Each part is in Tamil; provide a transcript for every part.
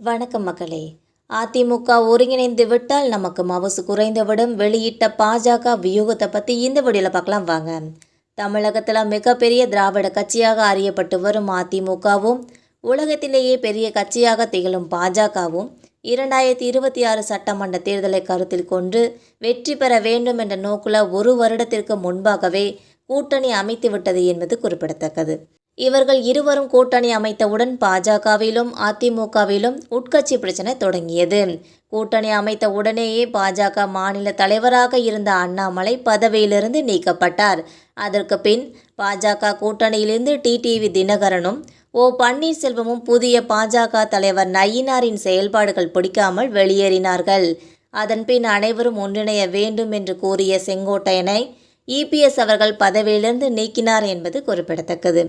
வணக்கம் மக்களே. அதிமுக ஒருங்கிணைந்து விட்டால் நமக்கு மவசு குறைந்துவிடும். வெளியிட்ட பாஜக வியூகத்தை பற்றி இந்த வீடியோவில் பார்க்கலாம் வாங்க. தமிழகத்தில் மிகப்பெரிய திராவிட கட்சியாக அறியப்பட்டு வரும் அதிமுகவும் உலகத்திலேயே பெரிய கட்சியாக திகழும் பாஜகவும் இரண்டாயிரத்தி இருபத்தி ஆறு சட்டமன்ற தேர்தலை கருத்தில் கொண்டு வெற்றி பெற வேண்டும் என்ற நோக்கில் ஒரு வருடத்திற்கு முன்பாகவே கூட்டணி அமைத்து விட்டது என்பது குறிப்பிடத்தக்கது. இவர்கள் இருவரும் கூட்டணி அமைத்தவுடன் பாஜகவிலும் அதிமுகவிலும் உட்கட்சி பிரச்சனை தொடங்கியது. கூட்டணி அமைத்த உடனேயே பாஜக மாநில தலைவராக இருந்த அண்ணாமலை பதவியிலிருந்து நீக்கப்பட்டார். அதற்கு பின் பாஜக கூட்டணியிலிருந்து டிடிவி தினகரனும் ஓ பன்னீர்செல்வமும் புதிய பாஜக தலைவர் நயினாரின் செயல்பாடுகள் பிடிக்காமல் வெளியேறினார்கள். அதன்பின் அனைவரும் ஒன்றிணைய வேண்டும் என்று கூறிய செங்கோட்டையனை இபிஎஸ் அவர்கள் பதவியிலிருந்து நீக்கினார் என்பது குறிப்பிடத்தக்கது.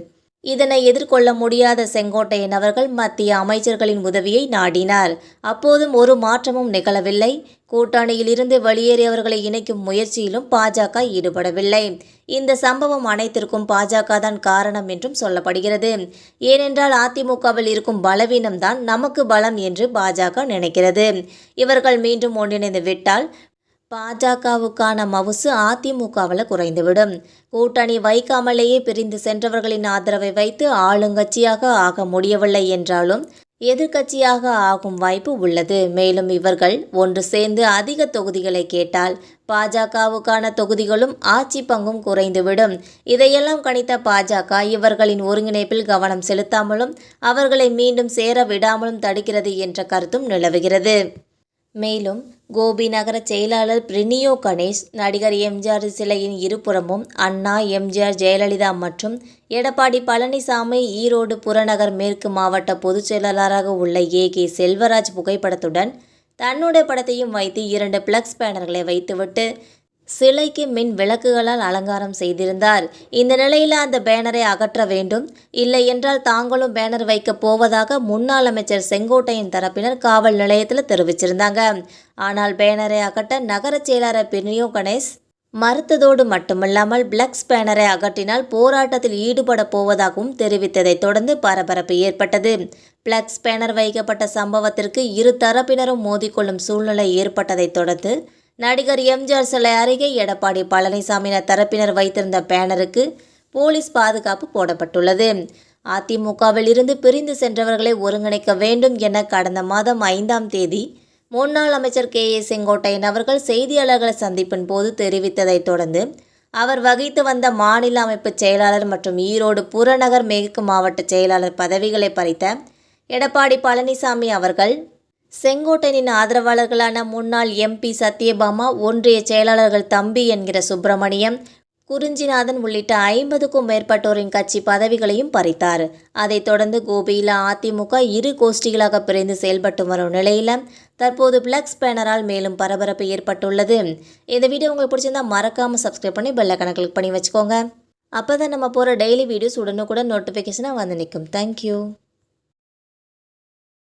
இதனை எதிர்கொள்ள முடியாத செங்கோட்டையன் அவர்கள் மத்திய அமைச்சர்களின் உதவியை நாடினார். அப்போதும் ஒரு மாற்றமும் நிகழவில்லை. கூட்டணியில் இருந்து வெளியேறியவர்களை இணைக்கும் முயற்சியிலும் பாஜக ஈடுபடவில்லை. இந்த சம்பவம் அனைத்திற்கும் பாஜக தான் காரணம் என்றும் சொல்லப்படுகிறது. ஏனென்றால் அதிமுகவில் இருக்கும் பலவீனம்தான் நமக்கு பலம் என்று பாஜக நினைக்கிறது. இவர்கள் மீண்டும் ஒன்றிணைந்து விட்டால் பாஜகவுக்கான மவுசு அதிமுகவில் குறைந்துவிடும். கூட்டணி வைக்காமலேயே பிரிந்து சென்றவர்களின் ஆதரவை வைத்து ஆளுங்கட்சியாக ஆக முடியவில்லை என்றாலும் எதிர்க்கட்சியாக ஆகும் வாய்ப்பு உள்ளது. மேலும் இவர்கள் ஒன்று சேர்ந்து அதிக தொகுதிகளை கேட்டால் பாஜகவுக்கான தொகுதிகளும் ஆட்சி பங்கும் குறைந்துவிடும். இதையெல்லாம் கணித்த பாஜக இவர்களின் ஒருங்கிணைப்பில் கவனம் செலுத்தாமலும் அவர்களை மீண்டும் சேர விடாமலும் தடுக்கிறது என்ற கருத்தும் நிலவுகிறது. மேலும் கோபி நகர செயலாளர் பிரினியோ கணேஷ் நடிகர் எம்ஜிஆர் சிலையின் இருபுறமும் அண்ணா எம்ஜிஆர் ஜெயலலிதா மற்றும் எடப்பாடி பழனிசாமி ஈரோடு புறநகர் மேற்கு மாவட்ட பொதுச் செயலாளராக உள்ள ஏ. கே. செல்வராஜ் புகைப்படத்துடன் தன்னுடைய படத்தையும் வைத்து இரண்டு பிளக்ஸ் பேனர்களை வைத்துவிட்டு சிலைக்கு மின் விளக்குகளால் அலங்காரம் செய்திருந்தார். இந்த நிலையில் அந்த பேனரை அகற்ற வேண்டும். இல்லை என்றால் தாங்களும் பேனர் வைக்கப் போவதாக முன்னாள் அமைச்சர் செங்கோட்டையின் தரப்பினர் காவல் நிலையத்தில் தெரிவிச்சிருந்தாங்க. ஆனால் பேனரை அகற்ற நகர செயலாளர் பிரினியோ கணேஷ் மறுத்ததோடு மட்டுமல்லாமல் பிளக்ஸ் பேனரை அகற்றினால் போராட்டத்தில் ஈடுபட போவதாகவும் தெரிவித்ததைத் தொடர்ந்து பரபரப்பு ஏற்பட்டது. பிளக்ஸ் பேனர் வைக்கப்பட்ட சம்பவத்திற்கு இரு தரப்பினரும் மோதிக்கொள்ளும் சூழ்நிலை ஏற்பட்டதைத் தொடர்ந்து நடிகர் எம்ஜிஆர் சிலை அருகே எடப்பாடி பழனிசாமியினர் தரப்பினர் வைத்திருந்த பேனருக்கு போலீஸ் பாதுகாப்பு போடப்பட்டுள்ளது. அதிமுகவில் இருந்து பிரிந்து சென்றவர்களை ஒருங்கிணைக்க வேண்டும் என கடந்த மாதம் ஐந்தாம் தேதி முன்னாள் அமைச்சர் கே ஏ செங்கோட்டையன் அவர்கள் செய்தியாளர்கள் சந்திப்பின் போது தெரிவித்ததைத் தொடர்ந்து அவர் வகித்து வந்த மாநில அமைப்பு செயலாளர் மற்றும் ஈரோடு புறநகர் மேற்கு மாவட்ட செயலாளர் பதவிகளை பறித்த எடப்பாடி பழனிசாமி அவர்கள் செங்கோட்டையனின் ஆதரவாளர்களான முன்னாள் எம்பி சத்யபாமா ஒன்றிய செயலாளர்கள் தம்பி என்கிற சுப்பிரமணியம் குறிஞ்சிநாதன் உள்ளிட்ட ஐம்பதுக்கும் மேற்பட்டோரின் கட்சி பதவிகளையும் பறித்தார். அதைத் தொடர்ந்து கோபியில் அதிமுக இரு கோஷ்டிகளாக பிரிந்து செயல்பட்டு வரும் நிலையில் தற்போது பிளக்ஸ் பேனரால் மேலும் பரபரப்பு ஏற்பட்டுள்ளது. இந்த வீடியோ உங்களுக்கு பிடிச்சிருந்தா மறக்காமல் சப்ஸ்கிரைப் பண்ணி பெல்லை கணக்கு பண்ணி வச்சுக்கோங்க. அப்போ தான் நம்ம போகிற டெய்லி வீடியோஸ் உடனுக்குடன் நோட்டிஃபிகேஷனாக வந்து நிற்கும் தேங்க்யூ